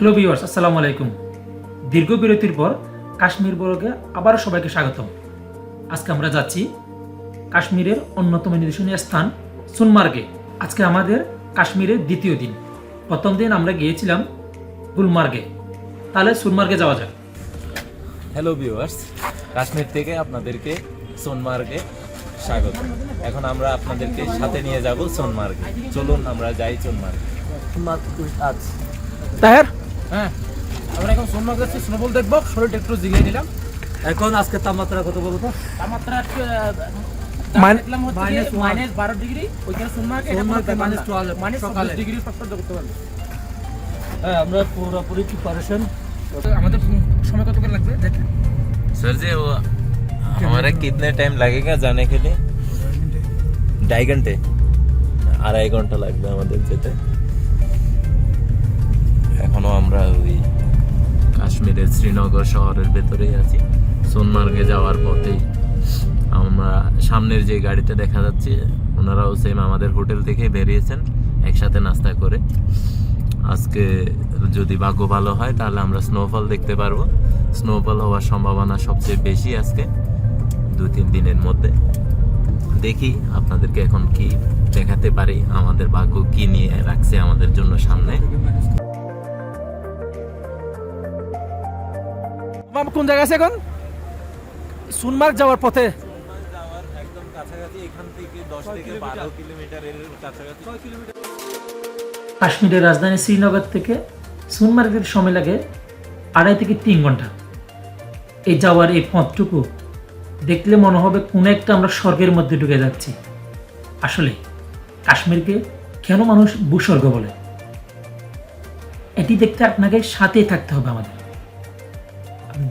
Hello viewers আসসালামু আলাইকুম। দীর্ঘ বিরতির পর কাশ্মীর বর্গে আবারও সবাইকে স্বাগতম। আজকে আমরা যাচ্ছি কাশ্মীরের অন্যতম নিদর্শনীয় স্থান সুনমার্গে। আজকে আমাদের কাশ্মীরের দ্বিতীয় দিন। প্রথম দিন আমরা গিয়েছিলাম গুলমার্গে। তাহলে সোনমার্গে যাওয়া যাক। হ্যালো ভিউয়ার্স কাশ্মীর থেকে আপনাদেরকে সোনমার্গে স্বাগত। এখন আমরা আপনাদেরকে সাথে নিয়ে যাব সোনমার্গে। চলুন আমরা যাই সোনমার্গে। তাহের হ্যাঁ আমরা এখন সোনমার্গ যাচ্ছি স্নোবল দেখবো শরীরটা একটু জিগিয়ে নিলাম এখন আজকে তাপমাত্রা কত বলতো তাপমাত্রা একটু Min- দেখলাম হচ্ছে minus one. মাইনাস বারো ডিগ্রি ওইখানে সোনমার্গে সোনমার্গে minus 12 মাইনাস সকালে। ডিগ্রি সত্তর করতে পারবে হ্যাঁ আমরা পুরোপুরি প্রিপারেশন আমাদের সময় কত করে লাগবে দেখেন सर जी वो हमारा कितने टाइम लगेगा जाने के लिए ढाई घंटे আড়াই ঘন্টা লাগবে আমাদের যেতে এখনও আমরা ওই কাশ্মীরের শ্রীনগর শহরের ভেতরেই আছি। সোনমার্গে যাওয়ার পথেই আমরা সামনের যে গাড়িতে দেখা যাচ্ছে, ওনারাও সেম আমাদের হোটেল থেকে বেরিয়েছেন, একসাথে নাস্তা করে। আজকে যদি ভাগ্য ভালো হয়, তাহলে আমরা স্নোফল দেখতে পারব। স্নোফল হওয়ার সম্ভাবনা সবচেয়ে বেশি আজকে, দু তিন দিনের মধ্যে। দেখি আপনাদেরকে এখন কি দেখাতে পারি, আমাদের ভাগ্য কি নিয়ে রাখছে আমাদের জন্য সামনে। কোন আছে এখন? সোনমার্গ যাওয়ার পথে। কাশ্মীরের রাজধানী শ্রীনগর থেকে সুনমার্গের সময় লাগে আড়াই থেকে তিন ঘণ্টা। এই যাওয়ার এই পথটুকু দেখলে মনে হবে কোনো একটা আমরা স্বর্গের মধ্যে ঢুকে যাচ্ছি। আসলে কাশ্মীরকে কেন মানুষ ভূস্বর্গ বলে? এটি দেখতে আপনাকে সাথেই থাকতে হবে আমাদের।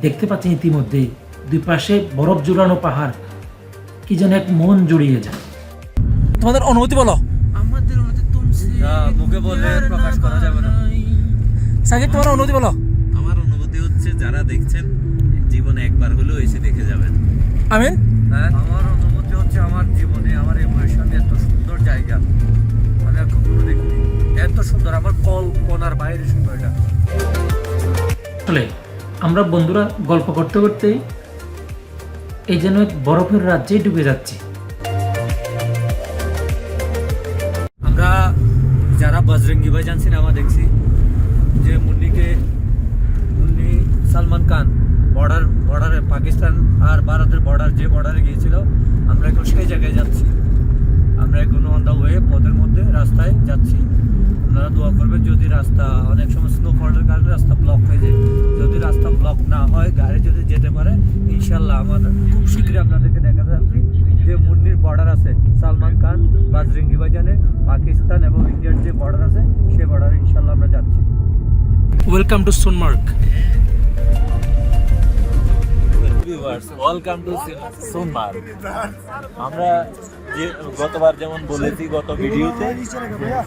দেখতে পাচ্ছেন ইতিমধ্যেই দুই পাশে বরফ জুড়ানো পাহাড় কি যেন এক মন জুড়িয়ে যায়। তোমাদের অনুভূতি বলো। মুখে বললে প্রকাশ করা যাবে না। সাকিব তোমার অনুভূতি বলো। আমার অনুভূতি হচ্ছে যারা দেখছেন জীবনে একবার হলেও এসে দেখে যাবেন। আমিন? হ্যাঁ? আমার অনুভূতি হচ্ছে আমার জীবনে আমার এই বয়সে আমি এত সুন্দর জায়গা। আমি আর কখনো দেখিনি। এত সুন্দর আমার কল্পনার বাইরে সুন্দর এটা। আসলে আমরা বন্ধুরা গল্প করতে করতেই এই যেন এক বরফের রাজ্যেই ডুবে যাচ্ছি। আমরা যারা বজরঙ্গি ভাইজান সিনেমা দেখছি, যে মুন্নিকে, মুন্নি সালমান খান বর্ডার বর্ডারে পাকিস্তান আর ভারতের বর্ডার যে বর্ডারে গিয়েছিল, আমরা এখন সেই জায়গায় যাচ্ছি। আমরা এখন অন দ্য ওয়ে পথের মধ্যে রাস্তায় যাচ্ছি। আপনারা দোয়া করবেন, যদি রাস্তা, অনেক সময় স্নো স্নোফলের কারণে রাস্তা ব্লক হয়ে যায়। যদি রাস্তা ব্লক না হয়, গাড়ি যদি যেতে পারে ইনশাল্লাহ আমাদের খুব শীঘ্রই আপনাদেরকে দেখাতে যাচ্ছি। যে মুন্নির বর্ডার আছে, সালমান খান, বাজরিঙ্গি ভাইজানে পাকিস্তান এবং ইন্ডিয়ার যে বর্ডার আছে সেই বর্ডারে ইনশাল্লাহ আমরা যাচ্ছি। Welcome to Sonamarg welcome to Sonamarg আমরা যে গতবার যেমন বলেছি গত ভিডিওতে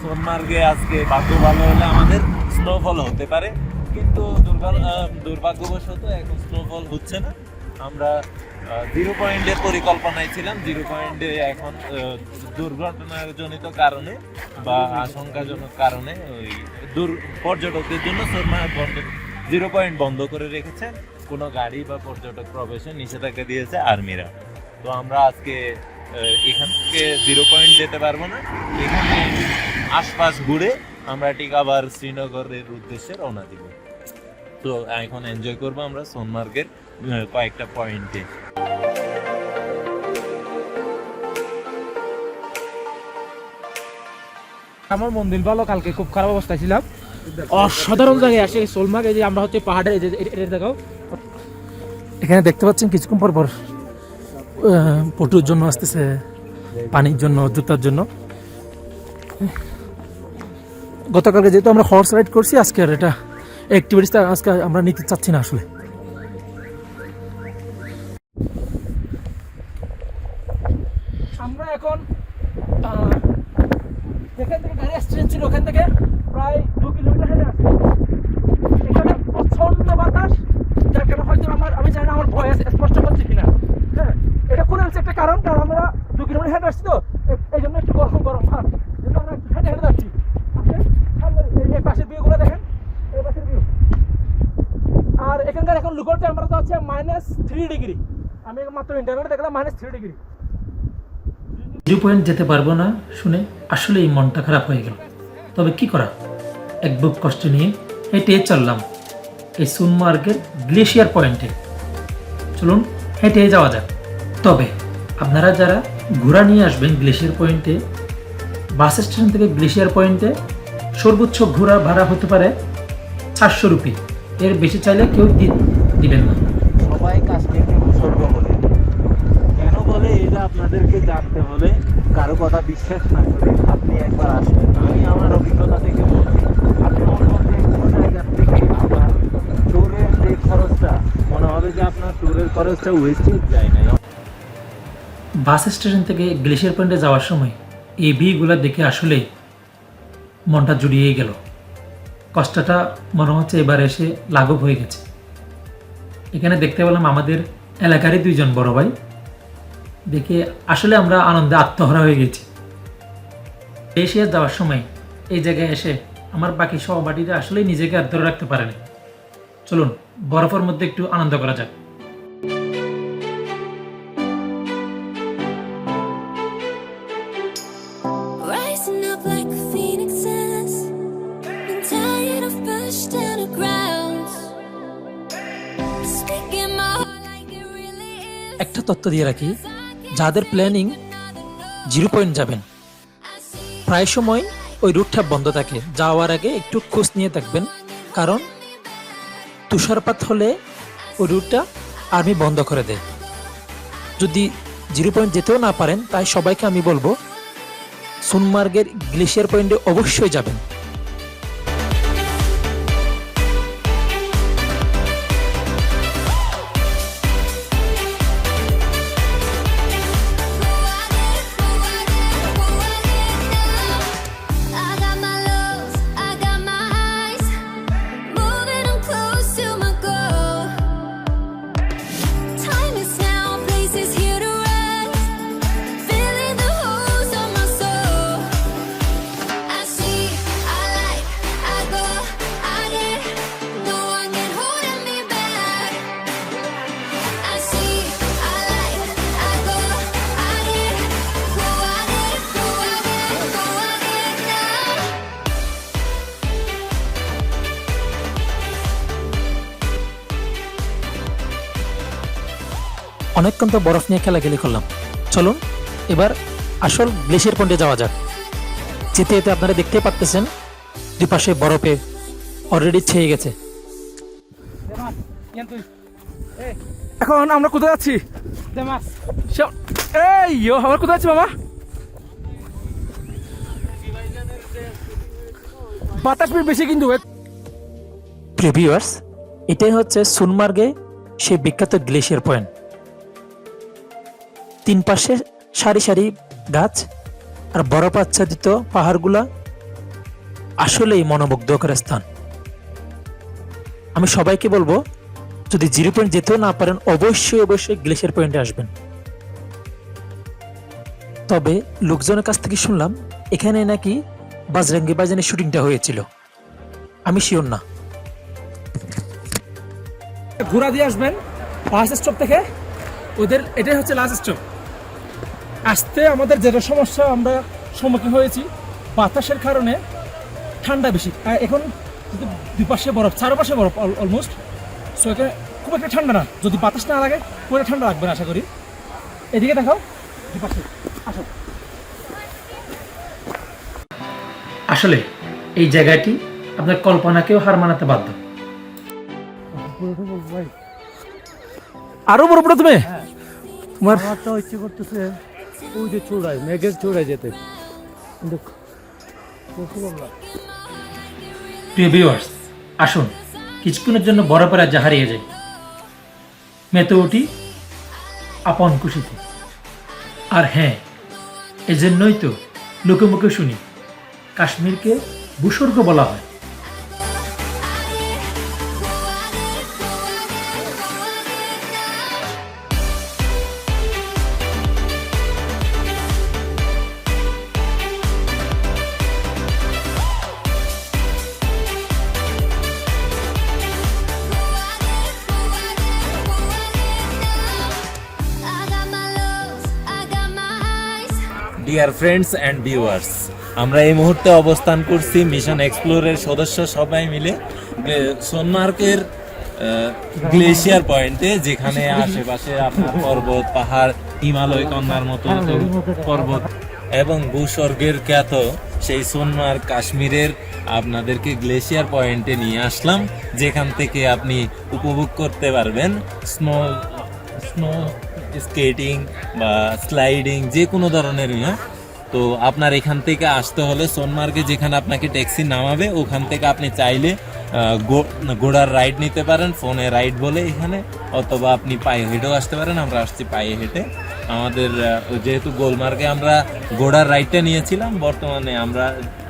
সোনমার্গে আজকে ভাগ্য ভালো হলে আমাদের স্নোফল হতে পারে কিন্তু দুর্ভাগ্য দুর্ভাগ্যবশত এখন স্নোফল হচ্ছে না। আমরা জিরো পয়েন্টের পরিকল্পনায় ছিলাম জিরো পয়েন্টে এখন আহ, দুর্ঘটনাজনিত কারণে বা আশঙ্কাজনক কারণে ওই দূর পর্যটকদের জন্য সোনমার্গ বন্ধ জিরো পয়েন্ট বন্ধ করে রেখেছেন কোনো গাড়ি বা পর্যটক প্রবেশে নিষেধাজ্ঞা দিয়েছে আর্মিরা। তো আমরা আজকে এখান থেকে জিরো পয়েন্ট যেতে পারব না। এখানে আশপাশ ঘুরে আমরা ঠিক আবার শ্রীনগরের উদ্দেশ্যে রওনা দিব। তো এখন এনজয় করব আমরা সোনমার্গের কয়েকটা পয়েন্টে আমার মন্দির ভালো, কালকে খুব খারাপ অবস্থায় ছিলাম। অসাধারণ জায়গায় আসে সোলমার্গ এই যে আমরা হচ্ছে পাহাড়ের এটা দেখাও। এখানে দেখতে পাচ্ছেন কিছুক্ষণ পর পর পটুর জন্য আসতেছে পানির জন্য জুতার জন্য। গতকালকে যেহেতু আমরা হর্স রাইড করছি আজকে আর এটা অ্যাক্টিভিটিসটা আজকে আমরা নিতে চাচ্ছি না আসলে। আমরা এখন যেখান থেকে গাড়ি অ্যাক্সিডেন্ট ছিল ওখান থেকে প্রায় দু কিলোমিটার হেঁটে আসছি। এখানে প্রচণ্ড বাতাস, যার কারণে হয়তো আমার, আমি জানি না আমার ভয়েস স্পষ্ট হচ্ছে কিনা। হ্যাঁ এটা কোনো হচ্ছে একটা কারণ কারণ আমরা দু কিলোমিটার হেঁটে আসছি তো এই জন্য একটু গরম গরম ভাব জন্য আমরা হেঁটে হেঁটে যাচ্ছি। এই- এই পাশের ভিউগুলো দেখেন। এই পাশের ভিউ আমাদের এখন লোকাল টেম্পারেচার হচ্ছে মাইনাস থ্রি ডিগ্রি আমি মাত্র ইন্টারনেটে দেখলাম minus three degree zero point যেতে পারব না শুনে আসলে এই মনটা খারাপ হয়ে গেল। তবে কি করা? এক বুক কষ্ট নিয়ে হেঁটে চললাম এই সুনমার্গের গ্লেশিয়ার পয়েন্টে। চলুন হেঁটে যাওয়া যাক। তবে আপনারা যারা ঘোরা নিয়ে আসবেন গ্লেশিয়ার পয়েন্টে, বাস স্টেশন থেকে গ্লেশিয়ার পয়েন্টে, সর্বোচ্চ ঘোরা ভাড়া হতে পারে চারশো রুপি। এর বেশি চাইলে কেউ দিবেন না। সবাই কাশ্মীরকে উৎসর্গ বলে। আপনাদেরকে জানতে হলে কারও কথা বিশ্বাস না করে আপনি একবার আসবেন। আমি আমার অভিজ্ঞতা থেকে বলছি, আপনি মনে হবে কোনো জায়গা থেকে আপনার ট্যুরের যে খরচটা, মনে হবে যে আপনার ট্যুরের খরচটা ওয়েস্টেজ যায় না বাস স্টেশন থেকে গ্লেশিয়ার পয়েন্টে যাওয়ার সময় এই ভিগুলো দেখে আসলে মনটা জুড়িয়ে গেল। কষ্টটা মনে হচ্ছে এবার এসে লাঘব হয়ে গেছে। এখানে দেখতে পেলাম আমাদের এলাকারই দুইজন বড় ভাই। দেখে আসলে আমরা আনন্দে আত্মহারা হয়ে গেছি। এশিয়া যাওয়ার সময় এই জায়গায় এসে আমার বাকি সহপাঠীরা আসলেই নিজেকে আর ধরে রাখতে পারেনি। চলুন বরফের মধ্যে একটু আনন্দ করা যাক. একটা তথ্য দিয়ে রাখি যাদের প্ল্যানিং জিরো পয়েন্ট যাবেন। প্রায় সময় ওই রুটটা বন্ধ থাকে। যাওয়ার আগে একটু খোঁজ নিয়ে থাকবেন কারণ তুষারপাত হলে ওই রুটটা আর্মি বন্ধ করে দেয়। যদি জিরো পয়েন্ট যেতেও না পারেন, তাই সবাইকে আমি বলব, সোনমার্গের গ্লেশিয়ার পয়েন্টে অবশ্যই যাবেন। অনেকক্ষণ তো বরফ নিয়ে খেলাখেলি করলাম। চলুন এবার আসল গ্লেশিয়ার পয়েন্টে যাওয়া যাক। যেতে যেতে আপনারা দেখতে পাচ্তেছেন দুপাশে বরফে অলরেডি ছেয়ে গেছে। এখন আমরা কোথায় যাচ্ছি এই আমরা কোথায় যাচ্ছি মামা? বাতাস বেশ বেশি কিন্তু প্রিভিউয়ার্স এটাই হচ্ছে সুনমার্গে সেই বিখ্যাত গ্লেশিয়ার পয়েন্ট। তিন পাশে সারি সারি গাছ আর বরফ আচ্ছাদিত পাহাড়গুলা আসলেই মনোমুগ্ধকর স্থান। আমি সবাইকে বলব, যদি জিরো পয়েন্ট যেতেও না পারেন, অবশ্যই অবশ্যই গ্লেশিয়ার পয়েন্টে আসবেন। তবে লোকজনের কাছ থেকে শুনলাম, এখানে নাকি বাজরাঙ্গি বাজানের শুটিংটা হয়েছিল। আমি শিওর না। ঘোরা দিয়ে আসবেন বাস স্টপ থেকে। ওদের এটাই হচ্ছে লাস্ট স্টপ আসতে আমাদের যেটা সমস্যা আমরা সম্মুখীন হয়েছি বাতাসের কারণে ঠান্ডা বেশি। এখন কিন্তু দুপাশে বরফ চারপাশে বরফ অলমোস্ট সো এখানে খুব একটা ঠান্ডা না। যদি বাতাস না লাগে খুব একটা ঠান্ডা লাগবে না আশা করি। এদিকে দেখাও দুপাশে আসো। আসলে এই জায়গাটি আপনার কল্পনাকেও হার মানাতে বাধ্য। আরও বরফ না তুমি। তোমার আমার তো ইচ্ছে করতেছে ওই যে চূড়ায়, মেঘের চূড়ায় যেতে। প্রিয় ভিউয়ার্স আসুন, কিছুক্ষণের জন্য বরফের রাজ্যে হারিয়ে যাই। মেতে উঠি আপন খুশিতে। আর হ্যাঁ এজন্যই তো লোকে মুখে শুনি, কাশ্মীরকে ভূস্বর্গ বলা হয়। ডিয়ার ফ্রেন্ডস অ্যান্ড ভিউয়ার্স আমরা এই মুহূর্তে অবস্থান করছি মিশন এক্সপ্লোরের সদস্য সবাই মিলে সোনমার্কের গ্লেশিয়ার পয়েন্টে যেখানে আশেপাশে আপনার পর্বত, পাহাড়, হিমালয় কন্যার মতো পর্বত এবং ভূস্বর্গের খ্যাত সেই সোনমার্গ কাশ্মীরের আপনাদেরকে গ্লেশিয়ার পয়েন্টে নিয়ে আসলাম, যেখান থেকে আপনি উপভোগ করতে পারবেন স্নো স্নো স্কেটিং বা স্লাইডিং যে কোনো ধরনের ইয়া তো আপনার এখান থেকে আসতে হলে সোনমার্গে যেখানে আপনাকে ট্যাক্সি নামাবে, ওখান থেকে আপনি চাইলে ঘোড়ার রাইড নিতে পারেন, ফোনে রাইড বলে এখানে, অথবা আপনি পায়ে হেঁটেও আসতে পারেন, আমরা আসছি পায়ে হেঁটে। আমাদের যেহেতু গোলমার্গে আমরা ঘোড়ার রাইডটা নিয়েছিলাম বর্তমানে আমরা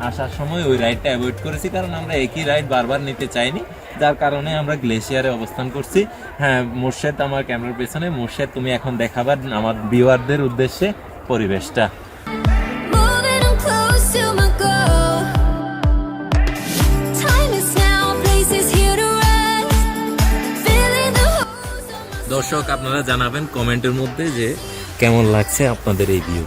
আসার সময় ওই রাইডটা অ্যাভয়েড করেছি কারণ আমরা একই রাইড বারবার নিতে চাইনি যার কারণে আমরা গ্লেশিয়ারে অবস্থান করছি। হ্যাঁ মোর্শেদ আমার ক্যামেরার পেছনে। মোর্শেদ তুমি এখন দেখাবার আমার ভিউয়ারদের উদ্দেশ্যে পরিবেশটা। দর্শক আপনারা জানাবেন কমেন্টের মধ্যে যে কেমন লাগছে আপনাদের এই ভিউ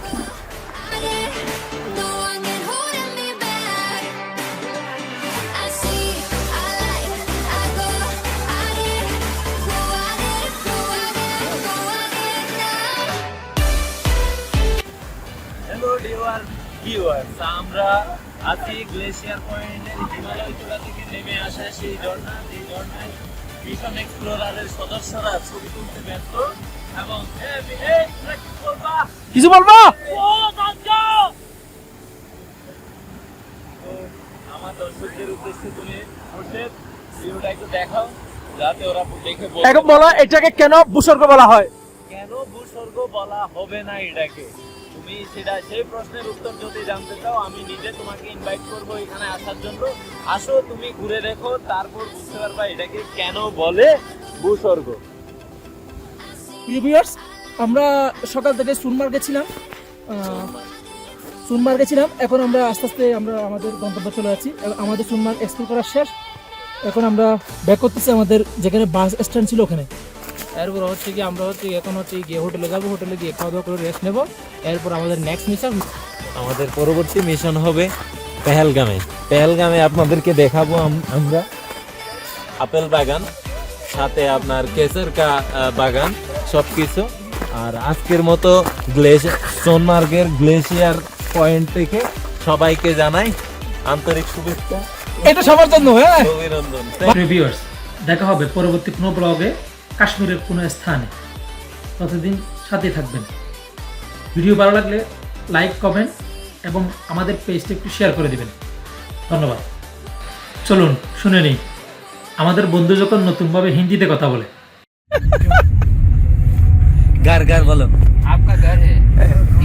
আমরা আছি গ্লেশিয়ার পয়েন্টের হিমালয় চূড়া থেকে নেমে আসা সেই ঝর্ণা যে ঝর্ণায় মিশন এক্সপ্লোরারের সদস্যরা ছবি তুলতে ব্যস্ত। কিছু বলব? এখন বলো, এটাকে কেন ভূস্বর্গ বলা হয়? কেন ভূস্বর্গ বলা হবে না এটাকে? তুমি সেটা, সেই প্রশ্নের উত্তর যদি জানতে চাও, আমি নিজে তোমাকে ইনভাইট করব এখানে আসার জন্য। আসো, তুমি ঘুরে দেখো, তারপর বুঝতে পারবা এটাকে কেন বলে ভূস্বর্গ। ভিউয়ার্স আমরা সকাল থেকে সুনমার্গে ছিলাম আহ, সুনমার্গে ছিলাম এখন আমরা আস্তে আস্তে আমরা আমাদের গন্তব্যে চলে যাচ্ছি। আমাদের সুনমার্গ এক্সপ্লোর করা শেষ। এখন আমরা ব্যাক করতেছি আমাদের যেখানে বাস স্ট্যান্ড ছিল ওখানে। এরপর হচ্ছে কি আমরা হচ্ছে এখন হচ্ছে গিয়ে হোটেলে যাব। হোটেলে গিয়ে খাওয়া দাওয়া করে রেস্ট নেব। এরপর আমাদের নেক্সট মিশন আমাদের পরবর্তী মিশন হবে পেহেলগামে। পেহেলগামে আপনাদেরকে দেখাবো আম- আমরা। আপেল বাগান সাথে আপনার কেসের কা আহ, বাগান সবকিছু। আর আজকের মতো গ্লেশিয়ার সোনমার্গের গ্লেশিয়ার পয়েন্ট থেকে সবাইকে জানাই আন্তরিক শুভেচ্ছা। এটা সবার জন্য হ্যাঁ? অভিনন্দন। দেখা হবে পরবর্তী কোনো ব্লগে কাশ্মীরের কোনো স্থানে। ততদিন সাথে থাকবেন। ভিডিও ভালো লাগলে লাইক কমেন্ট এবং আমাদের পেজটা একটু শেয়ার করে দিবেন। ধন্যবাদ। চলুন শুনে নিই। আমাদের বন্ধু যখন নতুনভাবে হিন্দিতে কথা বলে। घर घर बोलो आपका घर है इ-